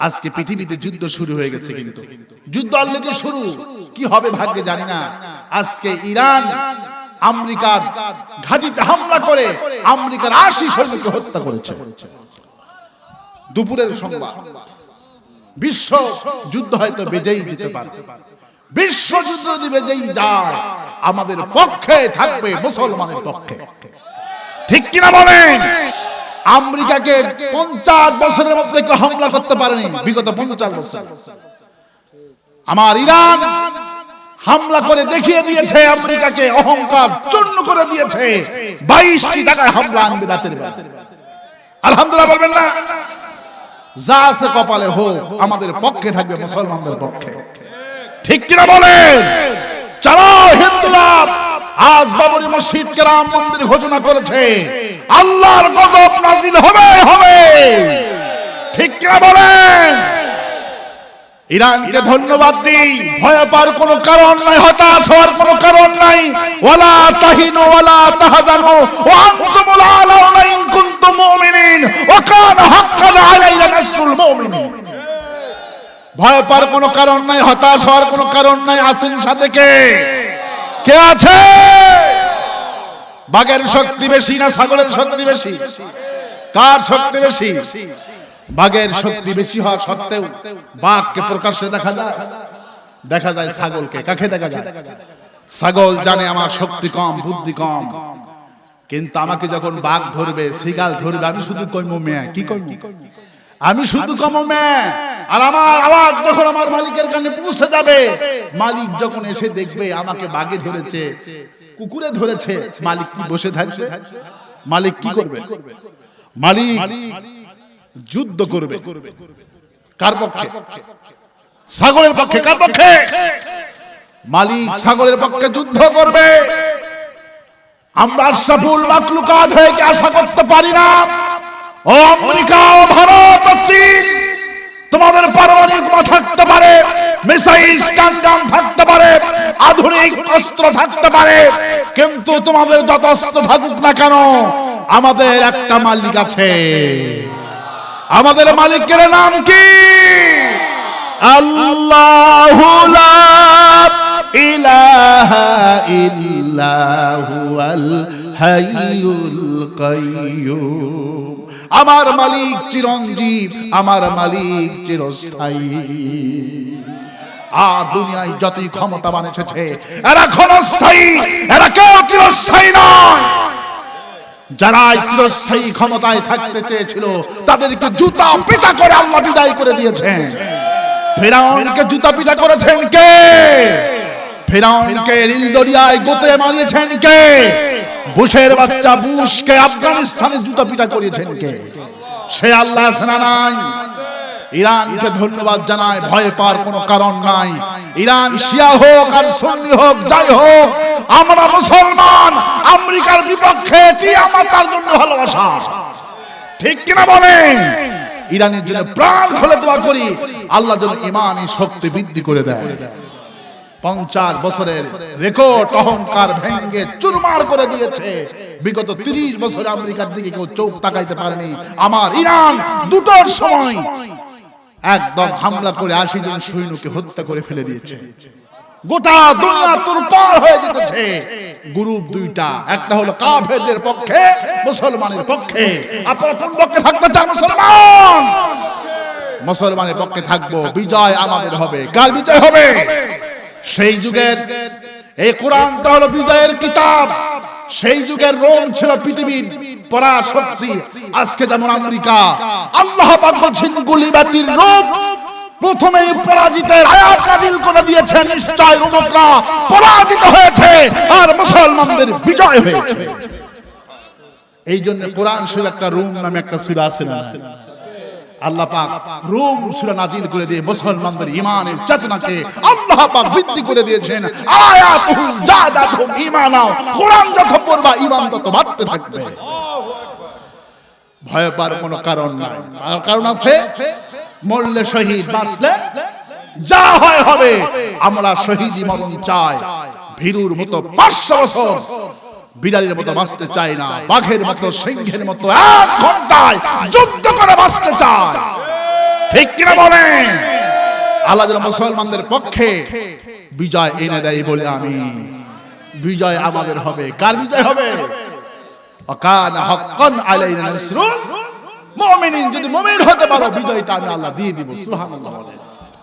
আজকে পৃথিবীতে যুদ্ধ শুরু হয়ে গেছে কিন্তু। যুদ্ধ অলরেডি শুরু। কি হবে ভাগ্যে জানি না। আজকে ইরান আমেরিকার ঘাঁটিতে হামলা করে আমেরিকার আশি সৈনিককে হত্যা করেছে। দুপুরের সংবাদ। বিশ্ব যুদ্ধ হয়তো বেজেই যেতে পারে। বিশ্ব যুদ্ধ যদি বেজেই যায়, আমাদের পক্ষে থাকবে মুসলমানের পক্ষে। ঠিক কিনা বলেন? আমেরিকাকে পঞ্চাশ বছরের মধ্যে কেউ হামলা করতে পারেনি। বিগত পঞ্চাশ বছর। আমার ইরান হামলা করে দেখিয়ে দিয়েছে আমেরিকাকে, অহংকার চূর্ণ করে দিয়েছে। বাইশটি টাকায় হামলা আনবে রাতের আলহামদুলিল্লাহ বলবেন না? যা আছে কপালে হোক, আমাদের পক্ষে থাকবে, মুসলমানদের পক্ষে। ঠিক কিনা বলেন? চালাও হিন্দুরা আজ বাবরি মসজিদকে রাম মন্দির ঘোষণা করেছে আল্লাহর গজব নাজিল হবে হবে। ঠিক কিনা বলেন? ইরানকে ধন্যবাদ দিই। ভয় পাওয়ার কোনো কারণ নাই, হতাশ হওয়ার কোনো কারণ নাই। ওয়ালা তাহিনু ওয়ালা তাহজানু ওয়া আনতুমুল আলাউনা ইন কুনতুম মুমিনিন ওয়া কানা হাক্কান আলাইনা নাসরুল মুমিনিন। ভয় পাওয়ার কোনো কারণ নাই, হতাশ হওয়ার কোনো কারণ নাই। আসেন সাথে কে? কে আছে? বাঘের শক্তি বেশি না ছাগলের শক্তি বেশি? কার শক্তি বেশি? বাঘের শক্তি বেশি হওয়া সত্ত্বেও বাঘকে প্রকাশ্যে দেখা যায়। দেখা যায় ছাগলকে, কাকে দেখা যায়? ছাগল জানে আমার শক্তি কম, বুদ্ধি কম। কিন্তু আমাকে যখন বাঘ ধরবে সিগাল ধরবে, আমি শুধু কইমো, মেয়ে, কি কইমো? আমি শুধু কমো, মেয়ে। আর আমার আওয়াজ যখন আমার মালিকের কানে পৌঁছে যাবে, মালিক যখন এসে দেখবে আমাকে বাঘে ধরেছে কুকুরে ধরেছে। মালিক কি বসে থাকবে? মালিক কি করবে? মালিক যুদ্ধ করবে। কার পক্ষে? সাগরের পক্ষে। কার পক্ষে? মালিক সাগরের পক্ষে যুদ্ধ করবে। আমরা আশরাফুল মাকলুকাত হয়ে কি আশা করতে পারি না? ও আমেরিকা ও ভারত ও চীন তোমাদের পারমাণবিক বোমা থাকতে পারে। মিসাইল স্টানগান থাকতে আধুনিক অস্ত্র থাকতে পারে, কিন্তু তোমাদের যত অস্ত্র থাকুক না কেন, আমাদের একটা মালিক আছে। আমাদের মালিকের নাম কি? আল্লাহু আমার মালিক চিরঞ্জীব, আমার মালিক চিরস্থায়ী। আর দুনিয়ায় যতই ক্ষমতাবান এসেছে, এরা ক্ষণস্থায়ী, এরা কেউ চিরস্থায়ী নয়। যারা চিরস্থায়ী ক্ষমতায় থাকতে চেয়েছিল, তাদেরকে জুতা পিটা করে আল্লাহ বিদায় করে দিয়েছেন। ফেরাউনকে জুতা পিটা করেছেন কে? ফেরাউনকে নীল গোতে মারিয়েছেন কে? বুশের বাচ্চা বুশকে আফগানিস্তানে জুতা পিটা করিয়েছেন কে? সে আল্লাহ আছে না নাই? ইরানকে ধন্যবাদ জানায় ভয় পাওয়ার কোনো কারণ নাই। ইরান শিয়া হোক আর সুন্নি হোক যাই হোক আমরা মুসলমান আমেরিকার বিপক্ষে কি আমার তার জন্য ভালোবাসা। ঠিক কিনা বলেন? ইরানের জন্য প্রাণ খুলে দোয়া করি আল্লাহ যেন ইমানই শক্তি বৃদ্ধি করে দেয়। পঞ্চাশ বছরের রেকর্ড অহংকার ভেঙ্গে চুরমার করে দিয়েছে। বিগত তিরিশ বছর আমেরিকার দিকে কেউ চোখ তাকাইতে পারেনি। আমার ইরান দুটোর সময় একদম হামলা করে আশি জন সৈন্যকে হত্যা করে ফেলে দিয়েছে। গোটা হয়ে গ্রুপ দুইটা, একটা হলো কাফেরদের পক্ষে, মুসলমানের পক্ষে। পক্ষে মুসলমান? মুসলমানের পক্ষে থাকব, বিজয় আমাদের হবে। কার বিজয় হবে? সেই যুগের, এই কোরআনটা হলো বিজয়ের কিতাব। সেই যুগের রোম ছিল পৃথিবীর পরাশক্তি, আজকে যেমন আমেরিকা, আল্লাহ পাক বলছেন গুলিবাতির রূপ প্রথমে পরাজিতের আয়াত নাজিল করে দিয়েছেন, নিশ্চয় রোমকরা পরাজিত হয়েছে আর মুসলমানদের বিজয় হয়েছে। এই জন্য কোরআন শরীফ একটা রুম নামে একটা সূরা আছে না আল্লাহ পাক রুম সূরা নাজিল করে দিয়ে মুসলমানদের ঈমানের চেতনাকে আল্লাহ পাক বৃদ্ধি করে দিয়েছেন। আয়াতুহু কোরআন যত পড়বা তত বাড়তে থাকবে। ভয় কোনো কারণ নাই। কারণ আছে, মরলে শহীদ, বাঁচলে যা হয় হবে। আমরা শহীদি মরণ চাই। ভীরুর মতো পাঁচশো বছর বিড়ালের মতো বাঁচতে চাই না। বাঘের মতো, সিংহের মতো এক ঘন্টায় যুদ্ধ ঠিক কিনা বলেন? আল্লাহ যেন মুসলমানদের পক্ষে বিজয় এনে দেয় বলে আমি। বিজয় আমাদের হবে। কার বিজয় হবে? অকান হক্কন আলাইনা নাসরু মুমিনিন, যদি মুমিন হতে পারো, বিজয়টা আমি আল্লাহ দিয়ে দিব। সুবহানাল্লাহ